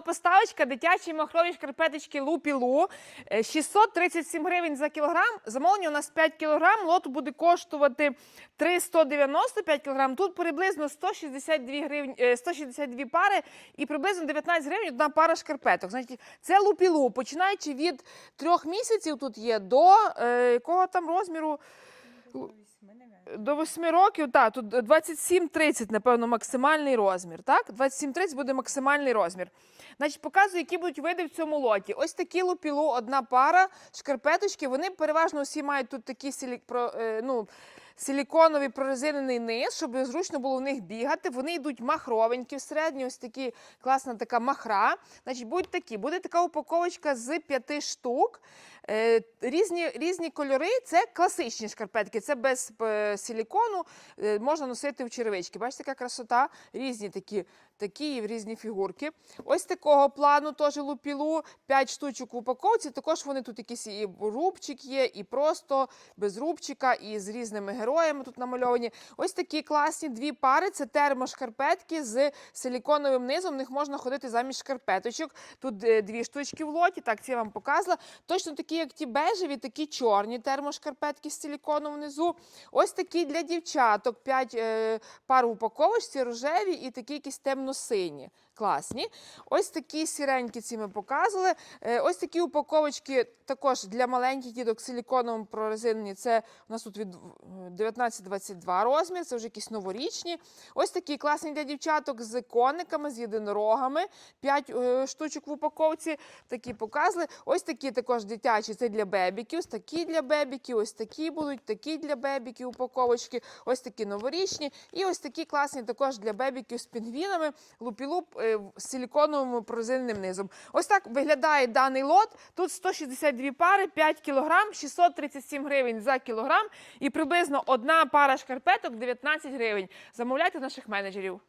Поставочка дитячі махрові шкарпеточки Лупілу. 637 гривень за кілограм. Замовлення у нас 5 кілограм. Лот буде коштувати 395 кілограм. Тут приблизно 162 гривень, е, 162 пари і приблизно 19 гривень одна пара шкарпеток. Значить, це лупілу, починаючи від трьох місяців тут є до е, якого там розміру? До 8 років, так, тут 27-30, напевно, максимальний розмір. Так? 27-30 буде максимальний розмір. Значить, показую, які будуть види в цьому лоті. Ось такі лупілу, одна пара, шкарпеточки. Вони переважно усі мають тут такі сілі, про, е, ну, силіконовий прорезинений низ, щоб зручно було в них бігати. Вони йдуть махровенькі всередині, ось такі класна така махра. Значить, будуть такі. Буде така упаковочка з п'яти штук. Е, різні, різні кольори це класичні шкарпетки, це без е, силікону, е, можна носити в черевички. Бачите, яка красота? Різні такі, такі різні фігурки. Ось такого плану теж лупілу, 5 штучок в упаковці. Також вони тут якісь і рубчик є, і просто без рубчика, і з різними героями тут намальовані. Ось такі класні дві пари. Це термошкарпетки з силіконовим низом. В них можна ходити замість шкарпеточок. Тут е, дві штучки в лоті. Так, це я вам показала. Точно такі, як ті бежеві, такі чорні термошкарпетки з силіконом внизу. Ось такі для дівчаток. 5 е, пар в упаковочці, рожеві і такі якісь темно-сині. Класні. Ось такі сіренькі ці ми показували. Е, ось такі упаковочки також для маленьких діток силіконовим прорезинені. Це у нас тут від е, 19-22 розмір, це вже якісь новорічні. Ось такі класні для дівчаток з кониками, з єдинорогами. 5 е, штучок в упаковці. Такі показували. Ось такі також дитячі, це для бебіків, такі для бебіків, ось такі будуть, такі для бебіків упаковочки, ось такі новорічні. І ось такі класні також для бебіків з пінгвінами, лупілуп е, з силіконовим прорезиненим низом. Ось так виглядає даний лот. Тут 162 пари, 5 кілограм, 637 гривень за кілограм і приблизно одна пара шкарпеток 19 гривень. Замовляйте наших менеджерів.